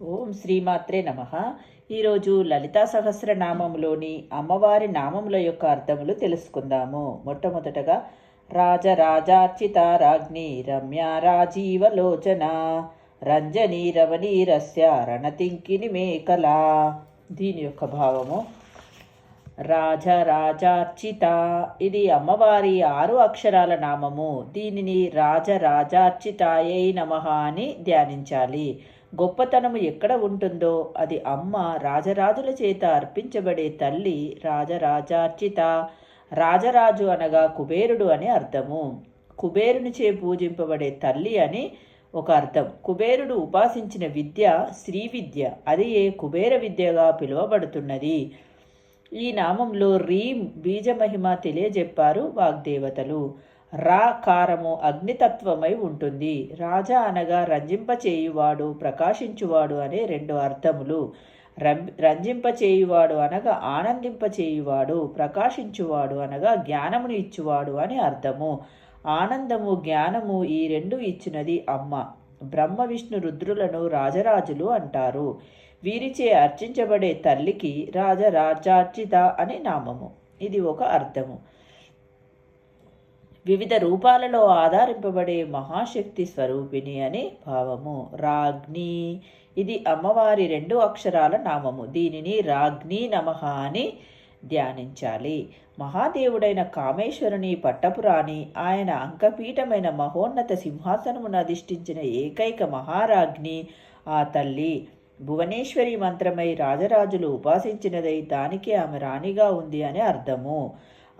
ఓం శ్రీమాత్రే నమ. ఈరోజు లలితా సహస్రనామంలోని అమ్మవారి నామముల యొక్క అర్థములు తెలుసుకుందాము. మొట్టమొదటగా రాజరాజార్చిత రాజ్ఞి రమ్య రాజీవలోచన రంజని రవణీరస్య రణతింకిని మేకల. దీని యొక్క భావము రాజరాజార్చిత ఇది అమ్మవారి ఆరు అక్షరాల నామము. దీనిని రాజరాజార్చితాయై నమః అని ధ్యానించాలి. గొప్పతనము ఎక్కడ ఉంటుందో అది అమ్మ రాజరాజుల చేత అర్పించబడే తల్లి రాజరాజార్చిత. రాజరాజు అనగా కుబేరుడు అని అర్థము. కుబేరునిచే పూజింపబడే తల్లి అని ఒక అర్థం. కుబేరుడు ఉపాసించిన విద్య శ్రీ విద్య. అది ఏ కుబేర విద్యగా పిలువబడుతున్నది. ఈ నామంలో రీం బీజమహిమ తెలియజెప్పారు వాగ్దేవతలు. రా కారము అగ్నితత్వమై ఉంటుంది. రాజా అనగా రంజింపచేయువాడు ప్రకాశించువాడు అనే రెండు అర్థములు. రం రంజింపచేయువాడు అనగా ఆనందింపచేయువాడు ప్రకాశించువాడు అనగా జ్ఞానమును ఇచ్చువాడు అని అర్థము. ఆనందము జ్ఞానము ఈ రెండు ఇచ్చినది అమ్మ. బ్రహ్మ విష్ణు రుద్రులను రాజరాజులు అంటారు. వీరిచే అర్చించబడే తల్లికి రాజరాజార్చిత అనే నామము. ఇది ఒక అర్థము. వివిధ రూపాలలో ఆధారింపబడే మహాశక్తి స్వరూపిణి అని భావము. రాగ్ని. ఇది అమ్మవారి రెండు అక్షరాల నామము. దీనిని రాగ్ని నమః అని ధ్యానించాలి. మహాదేవుడైన కామేశ్వరుని పట్టపురాణి ఆయన అంకపీఠమైన మహోన్నత సింహాసనమును అధిష్ఠించిన ఏకైక మహారాజ్ఞి ఆ తల్లి భువనేశ్వరి మంత్రమై రాజరాజులు ఉపాసించినదై దానికి ఆమె రాణిగా ఉంది అని అర్థము.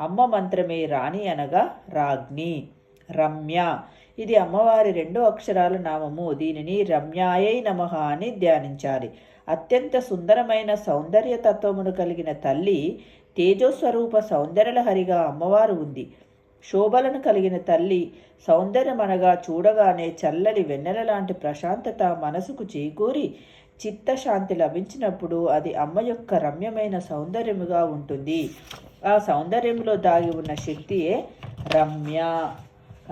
అమ్మ మంత్రమే రాణి అనగా రాజ్ఞి. రమ్య. ఇది అమ్మవారి రెండు అక్షరాల నామము. దీనిని రమ్యాయై నమ అని ధ్యానించాలి. అత్యంత సుందరమైన సౌందర్య తత్వమును కలిగిన తల్లి తేజోస్వరూప సౌందర్యలహరిగా అమ్మవారు ఉంది. శోభలను కలిగిన తల్లి సౌందర్యమనగా చూడగానే చల్లని వెన్నెల లాంటి ప్రశాంతత మనసుకు చేకూరి చిత్తశాంతి లభించినప్పుడు అది అమ్మ యొక్క రమ్యమైన సౌందర్యముగా ఉంటుంది. ఆ సౌందర్యంలో దాగి ఉన్న శక్తియే రమ్య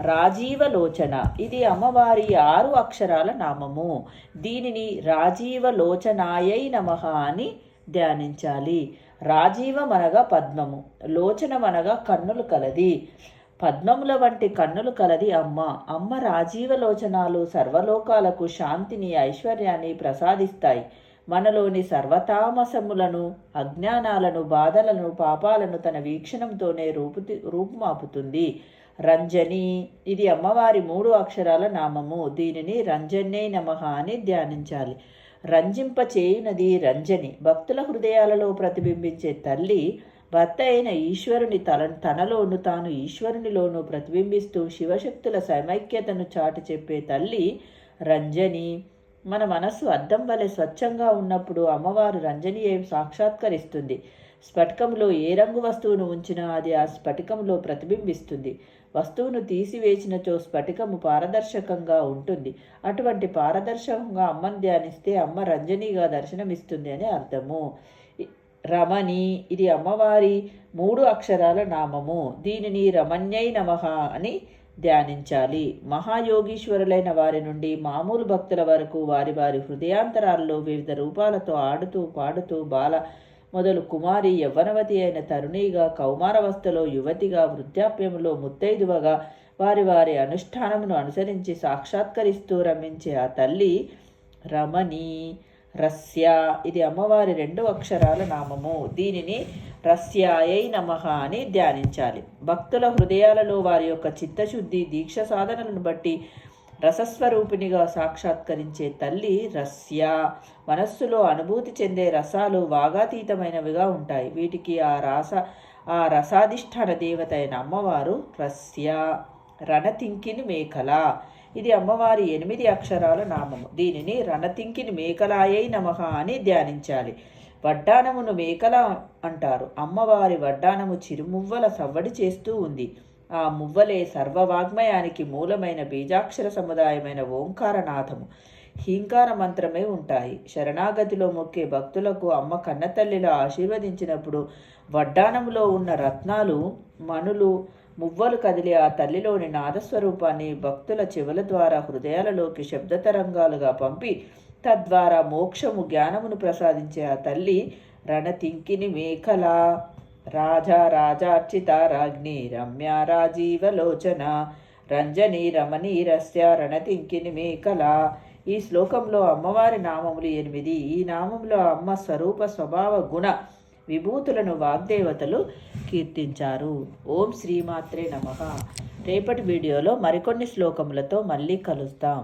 రాజీవలోచన. ఇది అమ్మవారి ఆరు అక్షరాల నామము. దీనిని రాజీవలోచనాయై నమ అని ధ్యానించాలి. రాజీవమనగా పద్మము లోచనమనగా కన్నులు కలది. పద్మముల వంటి కన్నులు కలది అమ్మ. అమ్మ రాజీవలోచనాలు సర్వలోకాలకు శాంతిని ఐశ్వర్యాన్ని ప్రసాదిస్తాయి. మనలోని సర్వతామసములను అజ్ఞానాలను బాధలను పాపాలను తన వీక్షణంతోనే రూపు రూపుమాపుతుంది. రంజని ఇది అమ్మవారి మూడు అక్షరాల నామము. దీనిని రంజన్యై నమః అని ధ్యానించాలి. రంజింప చేయునది రంజని. భక్తుల హృదయాలలో ప్రతిబింబించే తల్లి భర్త అయిన ఈశ్వరుని తల తనలోను తాను ఈశ్వరునిలోను ప్రతిబింబిస్తూ శివశక్తుల సమైక్యతను చాటి చెప్పే తల్లి రంజని. మన మనస్సు అద్దం వలె స్వచ్ఛంగా ఉన్నప్పుడు అమ్మవారు రంజని సాక్షాత్కరిస్తుంది? స్ఫటికంలో ఏ రంగు వస్తువును ఉంచినా అది ఆ స్ఫటికంలో ప్రతిబింబిస్తుంది. వస్తువును తీసివేసినచో స్ఫటికము పారదర్శకంగా ఉంటుంది. అటువంటి పారదర్శకంగా అమ్మను ధ్యానిస్తే అమ్మ రంజనిగా దర్శనమిస్తుంది అని అర్థము. రమణి ఇది అమ్మవారి మూడు అక్షరాల నామము. దీనిని రమణ్యై నమః అని ధ్యానించాలి. మహాయోగీశ్వరులైన వారి నుండి మామూలు భక్తుల వరకు వారి వారి హృదయాంతరాల్లో వివిధ రూపాలతో ఆడుతూ పాడుతూ బాల మొదలు కుమారి యవ్వనవతి అయిన తరుణిగా కౌమారవస్థలో యువతిగా వృద్ధాప్యంలో ముత్తైదువగా వారి వారి అనుష్ఠానమును అనుసరించి సాక్షాత్కరిస్తూ రమించే ఆ తల్లి రమణి. రస్య ఇది అమ్మవారి రెండు అక్షరాల నామము. దీనిని రస్యాయై నమః అని ధ్యానించాలి. భక్తుల హృదయాలలో వారి యొక్క చిత్తశుద్ధి దీక్ష సాధనలను బట్టి రసస్వరూపిణిగా సాక్షాత్కరించే తల్లి రస్య. మనస్సులో అనుభూతి చెందే రసాలు వాగాతీతమైనవిగా ఉంటాయి. వీటికి ఆ రస ఆ రసాధిష్టాన దేవత అయిన అమ్మవారు రస్య. రణతింకిని మేకల. ఇది అమ్మవారి ఎనిమిది అక్షరాల నామము. దీనిని రణతింకిని మేకలాయై నమః అని ధ్యానించాలి. వడ్డానమును మేకల అంటారు. అమ్మవారి వడ్డానము చిరుమువ్వల సవ్వడి చేస్తూ ఉంది. ఆ మువ్వలే సర్వవాగ్మయానికి మూలమైన బీజాక్షర సముదాయమైన ఓంకారనాథము. హీంకార మంత్రమే ఉంటాయి. శరణాగతిలో మొక్కే భక్తులకు అమ్మ కన్నతల్లిలో ఆశీర్వదించినప్పుడు వడ్డానములో ఉన్న రత్నాలు మణులు మువ్వలు కదిలి ఆ తల్లిలోని నాదస్వరూపాన్ని భక్తుల చెవుల ద్వారా హృదయాలలోకి శబ్దతరంగాలుగా పంపి తద్వారా మోక్షము జ్ఞానమును ప్రసాదించే ఆ తల్లి రణతింకిని మేఖల. రాజా రాజార్చిత రాజ్ఞి రమ్య రాజీవలోచన రంజని రమణీరస్య రణతింకిని మేఖల. ఈ శ్లోకంలో అమ్మవారి నామములు ఎనిమిది. ఈ నామంలో అమ్మ స్వరూప స్వభావ గుణ విభూతులను వాగ్దేవతలు కీర్తించారు. ఓం శ్రీమాత్రే నమః. రేపటి వీడియోలో మరికొన్ని శ్లోకములతో మళ్ళీ కలుస్తాం